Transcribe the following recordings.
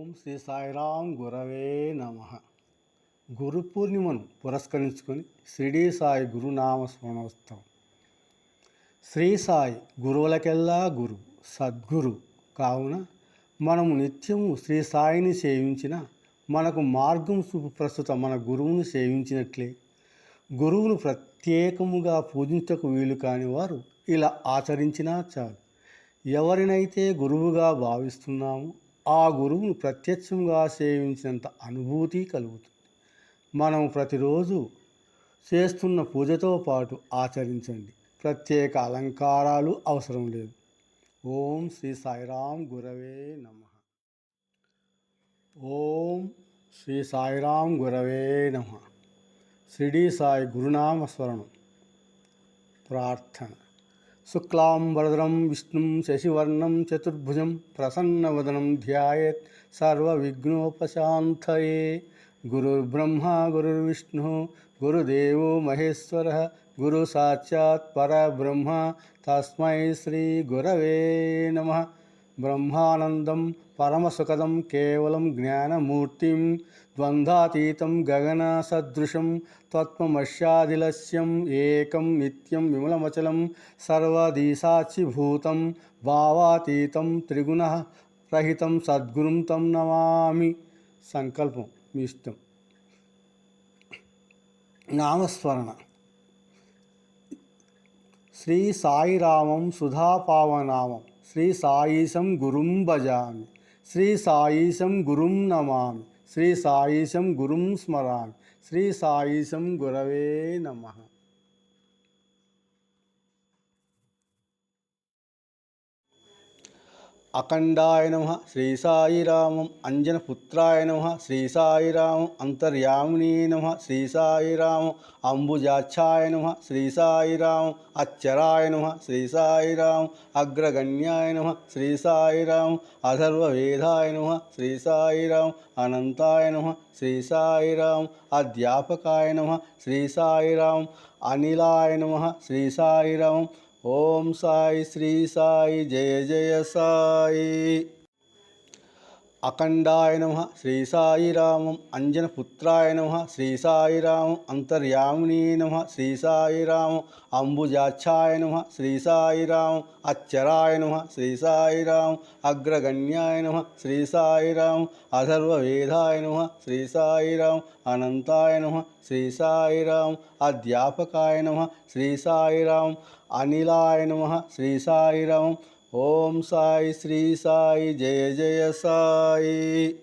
ఓం శ్రీ సాయిరాం గురవే నమ. గురు పూర్ణిమను పురస్కరించుకొని షిరిడీ సాయి గురునామ స్మరణోత్సవం. శ్రీ సాయి గురువులకెల్లా గురు సద్గురు. కావున మనము నిత్యము శ్రీ సాయిని సేవించిన మనకు మార్గం చూపు ప్రస్తుత మన గురువును సేవించినట్లే. గురువును ప్రత్యేకముగా పూజించకు వీలు కాని వారు ఇలా ఆచరించినా చాలు. ఎవరినైతే గురువుగా భావిస్తున్నామో ఆ గురువును ప్రత్యక్షంగా సేవించినంత అనుభూతి కలుగుతుంది. మనం ప్రతిరోజు చేస్తున్న పూజతో పాటు ఆచరించండి. ప్రత్యేక అలంకారాలు అవసరం లేదు. ఓం శ్రీ సాయిరాం గురవే నమ. ఓం శ్రీ సాయిరాం గురవే నమ. షిరిడీ సాయి గురునామ స్మరణం ప్రార్థన. శుక్లాంబరదరం విష్ణుం శశివర్ణం చతుర్భుజం ప్రసన్నవదనం ధ్యాయేత్ సర్వవిఘ్నోపశాంతయే. గురుర్బ్రహ్మ గురుర్విష్ణు గురుదేవో మహేశ్వర గురు సాక్షాత్ పరబ్రహ్మ. తస్మై శ్రీ గురవే నమ. బ్రహ్మానందం పరమసుఖదం కేవలం జ్ఞానమూర్తిం ద్వంద్వాతీతం గగనసదృశం తత్వమస్యాదిలస్యం ఏకం నిత్యం విమలమచలం సర్వదీసాక్షిభూతం భావాతీతం త్రిగుణ రహితం సద్గురుం తం నమామి సంకల్పం మీ ఇష్టం. నామస్మరణ. శ్రీ సాయిరామం సుధాపావనామం. శ్రీ సాయిశం గురుం భజామి శ్రీ సాయిశం గురుం నమామి శ్రీ సాయిశం గురుం స్మరామి శ్రీ సాయిశం గురవే నమః. అఖండాయ నమ శ్రీ సాయిరామం అంజనపుత్రాయ నమ శ్రీ సాయిరామం అంతర్యామిని నమ శ్రీ సాయిరామం అంబుజాక్షాయ నమ శ్రీ సాయిరామం అచ్చరాయ నమ శ్రీ సాయిరామం అగ్రగణ్యాయ నమ శ్రీ సాయిరామం అథర్వవేదాయ నమ శ్రీ సాయిరామం అనంతాయ నమ శ్రీ సాయిరామం అధ్యాపకాయ నమ శ్రీ సాయిరామం అనిలాయ నమ శ్రీ సాయిరామం ఓం సాయి శ్రీ సాయి జయ జయ సాయి. అఖండాయ నమ శ్రీ సాయి సాయిరామం అంజనపుత్రాయ నమ శ్రీ సాయి రామం అంతర్యామిని నమ శ్రీ సాయి రామం అంబుజాక్షాయ నమ శ్రీ సాయి రామం అచ్చరాయ నమ శ్రీ సాయి రామం అగ్రగణ్యాయ నమ శ్రీ సాయి రామం అథర్వవేదాయ నమ శ్రీ సాయి రామం అనంతాయ నమ శ్రీ సాయి రామం అధ్యాపకాయ నమ శ్రీ సాయి రామం అనిలాయ నమ. శ్రీ సాయిరామం ఓం సాయి శ్రీ సాయి. జయ జయ సాయి.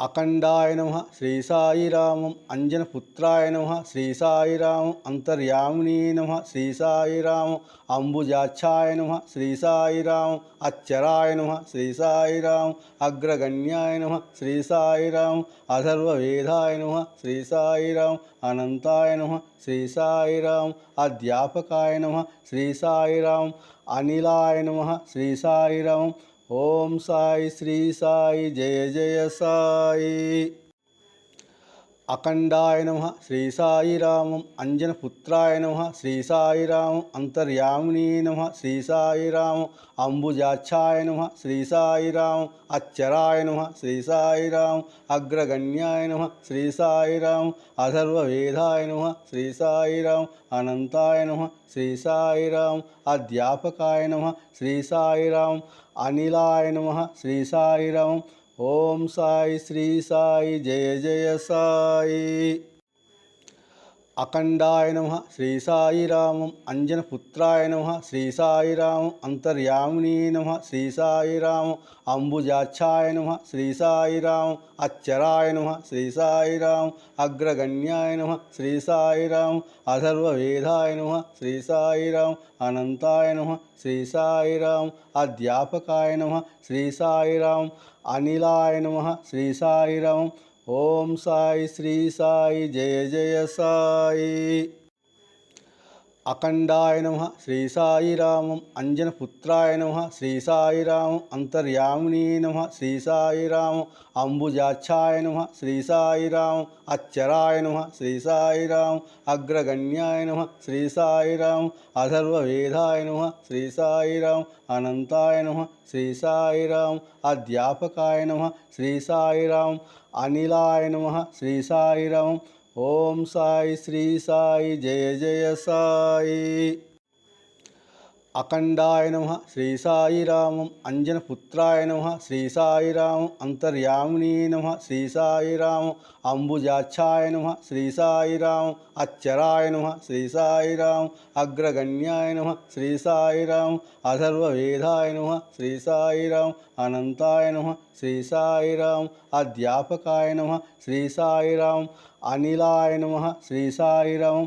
అఖండాయ నమ శ్రీ సాయిరామం అంజనపుత్రాయ నమ శ్రీ సాయిరామం అంతర్యామిని నమ శ్రీ సాయిరామం అంబుజాక్షాయ నమ శ్రీ సాయిరామం అచ్చరాయ నమ శ్రీ సాయిరామం అగ్రగణ్యాయ నమ శ్రీ సాయిరామం అథర్వవేదాయ నమ శ్రీ సాయిరామం అనంతాయ నమ శ్రీ సాయిరామం అధ్యాపకాయ నమ శ్రీ సాయిరామం అనిలాయ నమ శ్రీ సాయిరామం ఓం సాయి శ్రీ సాయి జయ జయ సాయి. అఖండాయ నమ శ్రీ సాయిరామం అంజనపుత్రాయ నమ శ్రీ సాయిరామం అంతర్యామిని నమ శ్రీ సాయిరామం అంబుజాక్షాయ నమ శ్రీ సాయిరామం అచ్చరాయ నమ శ్రీ సాయిరామం అగ్రగణ్యాయ నమ శ్రీ సాయిరామం అథర్వవేదాయ నమ శ్రీ సాయిరామం అనంతాయ నమ శ్రీ సాయిరామం అధ్యాపకాయ నమ శ్రీ సాయిరామం అనిలాయ నమ శ్రీ సాయిరామం ఓం సాయి శ్రీ సాయి జయ జయ సాయి. అఖండాయ నమ శ్రీ సాయిరామం అంజనపుత్రాయ నమ శ్రీ సాయిరామం అంతర్యామిని నమ శ్రీ సాయిరామం అంబుజాక్షాయ నమ శ్రీ సాయిరామం అచ్చరాయ నమ శ్రీ సాయిరామం అగ్రగణ్యాయ నమ శ్రీ సాయిరామం అథర్వవేదాయ నమ శ్రీ సాయిరామం అనంతాయ నమ శ్రీ సాయిరామం అధ్యాపకాయ నమ శ్రీ సాయిరామం అనిలాయ నమ శ్రీ సాయిరామం ఓం సాయి శ్రీ సాయి జయ జయ సాయి. అఖండాయ నమ శ్రీ సాయిరామం అంజనపుత్రాయ నమ శ్రీ సాయిరామం అంతర్యామిని నమ శ్రీ సాయిరామం అంబుజాక్షాయ నమ శ్రీ సాయిరామం అచ్చరాయ నమ శ్రీ సాయిరామం అగ్రగణ్యాయ నమ శ్రీ సాయిరామం అథర్వవేదాయ నమ శ్రీ సాయిరామం అనంతాయ నమ శ్రీ సాయిరామం అధ్యాపకాయ నమ శ్రీ సాయిరామం అనిలాయ నమ శ్రీ సాయిరామం ఓం సాయి శ్రీ సాయి జయ జయ సాయి. అఖండాయ నమ శ్రీ సాయిరామం అంజనపుత్రాయ నమ శ్రీ సాయిరామం అంతర్యామిని నమ శ్రీ సాయిరామం అంబుజాక్షాయ నమ శ్రీ సాయిరామం అచ్చరాయ నమ శ్రీ సాయిరామం అగ్రగణ్యాయ నమ శ్రీ సాయిరామం అథర్వవేదాయ నమ శ్రీ సాయిరామం అనంతాయ నమ శ్రీ సాయిరామం అధ్యాపకాయ నమ శ్రీ సాయిరామం అనిలాయ నమ శ్రీ సాయిరామం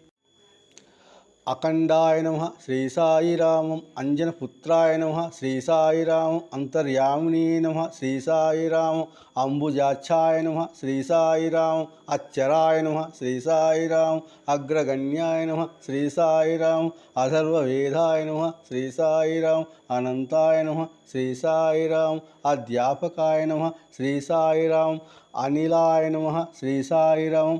అఖండాయ నమ శ్రీ సాయిరామం అంజనపుత్రాయ నమ శ్రీ సాయిరామం అంతర్యామిని నమ శ్రీ సాయిరామం అంబుజాక్షాయ నమ శ్రీ సాయిరామం అచ్చరాయ నమ శ్రీ సాయిరామం అగ్రగణ్యాయ నమ శ్రీ సాయిరామం అథర్వవేదాయ నమ శ్రీ సాయిరామం అనంతాయ నమ శ్రీ సాయిరామం అధ్యాపకాయ నమ శ్రీ సాయిరామం అనిలాయ నమ శ్రీ సాయిరామం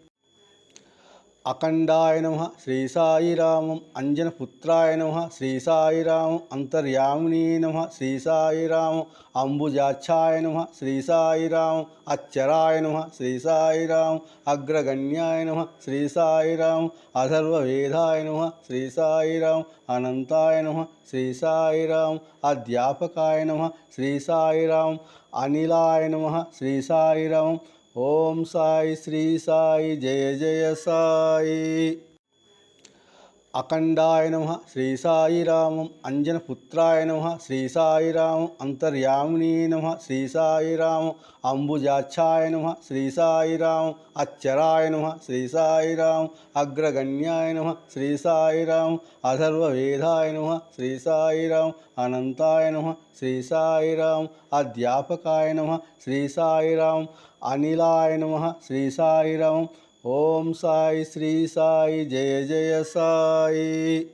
అఖండాయ నమ శ్రీ సాయిరామం అంజనపుత్రాయ నమ శ్రీ సాయిరామం అంతర్యామిని నమ శ్రీ సాయిరామం అంబుజాక్షాయ నమ శ్రీ సాయిరామం అచ్చరాయ నమ శ్రీ సాయిరామం అగ్రగణ్యాయ నమ శ్రీ సాయిరామం అథర్వవేదాయ నమ శ్రీ సాయిరామం అనంతాయ నమ శ్రీ సాయిరామం అధ్యాపకాయ నమ శ్రీ సాయిరామం అనిలాయ నమ శ్రీ సాయిరామం ఓం సాయి శ్రీ సాయి జయ జయ సాయి అఖండాయ నమ శ్రీ సాయి సాయిరామం అంజనపుత్రాయ నమ శ్రీ సాయి రామం అంతర్యామిని నమ శ్రీ సాయి రామం అంబుజాక్షాయ నమ శ్రీ సాయి రామం అచ్చరాయ నమ శ్రీ సాయి రామం అగ్రగణ్యాయ నమ శ్రీ సాయి రామం అథర్వవేదాయ నమ శ్రీ సాయి రామం అనంతాయ నమ శ్రీ సాయి రామం అధ్యాపకాయ నమ శ్రీ సాయి రామం అనిలాయ నమ. శ్రీ సాయిరామం ఓం సాయి శ్రీ సాయి. జయ జయ సాయి.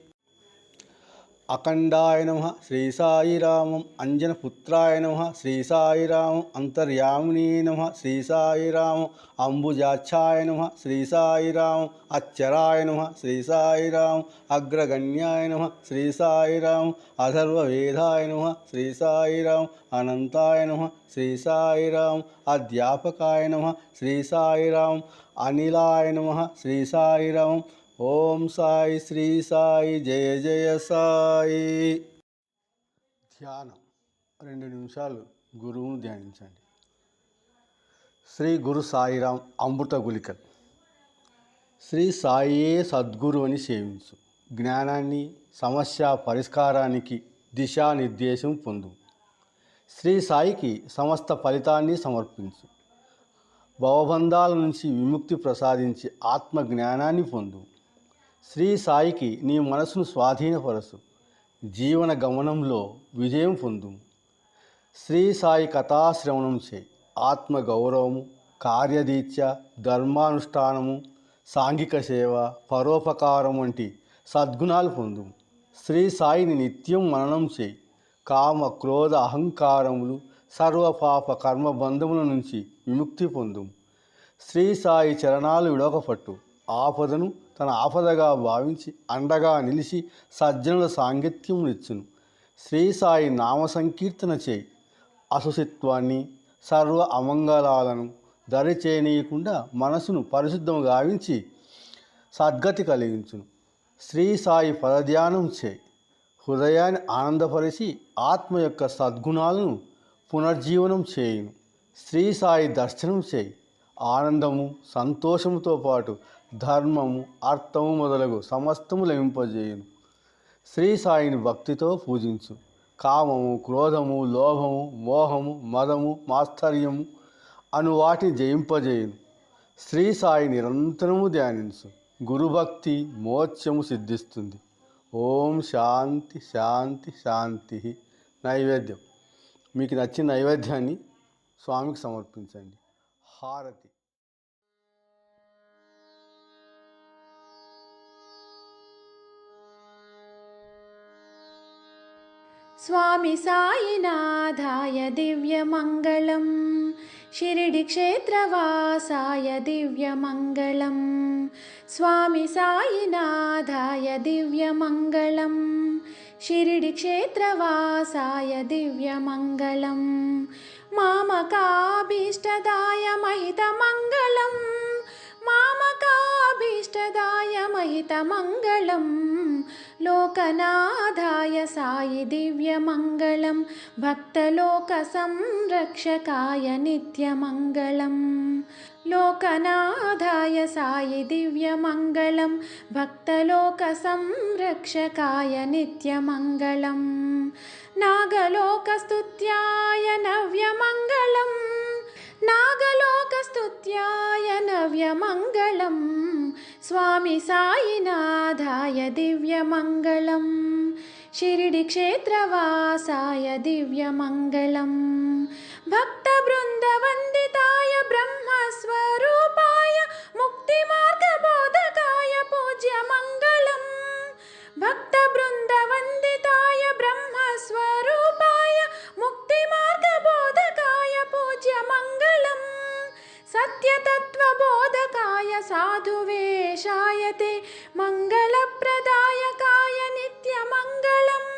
అఖండాయ నమ శ్రీ సాయిరామం అంజనపుత్రాయ నమ శ్రీ సాయిరామం అంతర్యామిని నమ శ్రీ సాయిరామం అంబుజాక్షాయ నమ శ్రీ సాయిరామం అచ్చరాయ నమ శ్రీ సాయిరామం అగ్రగణ్యాయ నమ శ్రీ సాయిరామం అథర్వవేదాయ నమ శ్రీ సాయిరామం అనంతాయ నమ శ్రీ సాయిరామం అధ్యాపకాయ నమ శ్రీ సాయిరామం అనిలాయ నమ శ్రీ సాయిరామం ఓం సాయి శ్రీ సాయి జయ జయ సాయి. ధ్యానం. రెండు నిమిషాలు గురువును ధ్యానించండి. శ్రీ గురు సాయిరాం అమృత గులికల్ శ్రీ సాయియే సద్గురు అని సేవించు. జ్ఞానాన్ని సమస్య పరిష్కారానికి దిశానిర్దేశం పొందు. శ్రీ సాయికి సమస్త ఫలితాన్ని సమర్పించు. భవబంధాల నుంచి విముక్తి ప్రసాదించి ఆత్మ జ్ఞానాన్ని పొందు. శ్రీ సాయికి నీ మనసును స్వాధీనపరచు. జీవన గమనంలో విజయం పొందు శ్రీ సాయి కథాశ్రవణం చే ఆత్మ గౌరవము ధర్మానుష్ఠానము సాంఘిక సేవ పరోపకారం వంటి సద్గుణాలు పొందు శ్రీ సాయిని నిత్యం మననం చేయి. కామ క్రోధ అహంకారములు సర్వపాప కర్మబంధముల నుంచి విముక్తి పొందు శ్రీ సాయి చరణాలు విడవకపట్టు. ఆపదను తన ఆపదగా భావించి అండగా నిలిచి సజ్జనుల సాంగత్యమునిచ్చును శ్రీ సాయి నామ సంకీర్తన చేయి. అసుసిత్వాన్ని సర్వ అమంగళాలను దరి చేయనీయకుండా మనసును పరిశుద్ధం గావించి సద్గతి కలిగించును. శ్రీ సాయి పదధ్యానం చేయి. హృదయాన్ని ఆనందపరిచి ఆత్మ యొక్క సద్గుణాలను పునర్జీవనం చేయును. శ్రీ సాయి దర్శనం చేయి. ఆనందము సంతోషముతో పాటు ధర్మము అర్థము మొదలగు సమస్తము లభింపజేయును. శ్రీ సాయిని భక్తితో పూజించు. కామము క్రోధము లోభము మోహము మదము మాత్సర్యము అను వాటిని జయింపజేయును. శ్రీ సాయి నిరంతరము ధ్యానించు. గురుభక్తి మోక్షము సిద్ధిస్తుంది. ఓం శాంతి శాంతి శాంతి నైవేద్యం. మీకు నచ్చిన నైవేద్యాన్ని స్వామికి సమర్పించండి. హారతి. स्वामि सायिनाथाय दिव्यमङ्गलं शिरिडिक्षेत्रवासाय दिव्यमङ्गलं स्वामि सायिनाथाय दिव्यमङ्गलं शिरिडिक्षेत्रवासाय दिव्यमङ्गलं मामकाभीष्टदाय महितमङ्गलं मामकाभीष्टदाय महितमङ्गलं लोकनाथाय सायि दिव्यमङ्गलं भक्तलोकसंरक्षकाय नित्यमङ्गलम्। लोकनाथाय सायि दिव्यमङ्गलं भक्तलोकसंरक्षकाय नित्यमङ्गलम्। नागलोकस्तुत्याय नव्यमङ्गलम् नागलोकस्तुत्याय नव्यमङ्गलं स्वामि सायिनाथाय दिव्यमङ्गलं शिरिडिक्षेत्रवासाय दिव्यमङ्गलं भक्तबृन्दवन्दिताय ब्रह्मस्वरूपाय मुक्तिमार्गबोधकाय पूज्यमङ्गलम्। भक्तबृन्दवन्दिताय ब्रह्मस्वरूपाय साधुवेशाय ते मङ्गलप्रदायकाय नित्यमङ्गलम्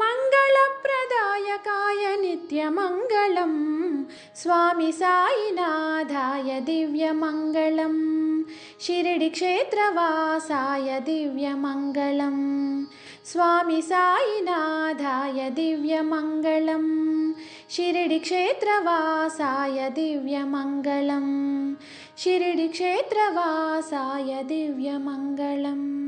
मङ्गलप्रदायकाय नित्यमङ्गलं स्वामि सायिनाथाय दिव्यमङ्गलं शिरिडिक्षेत्रवासाय दिव्यमङ्गलं स्वामि सायिनाथाय दिव्यमङ्गलं शिरिडिक्षेत्रवासाय दिव्यमङ्गलं शिरिडिक्षेत्रवासाय दिव्यमङ्गलम्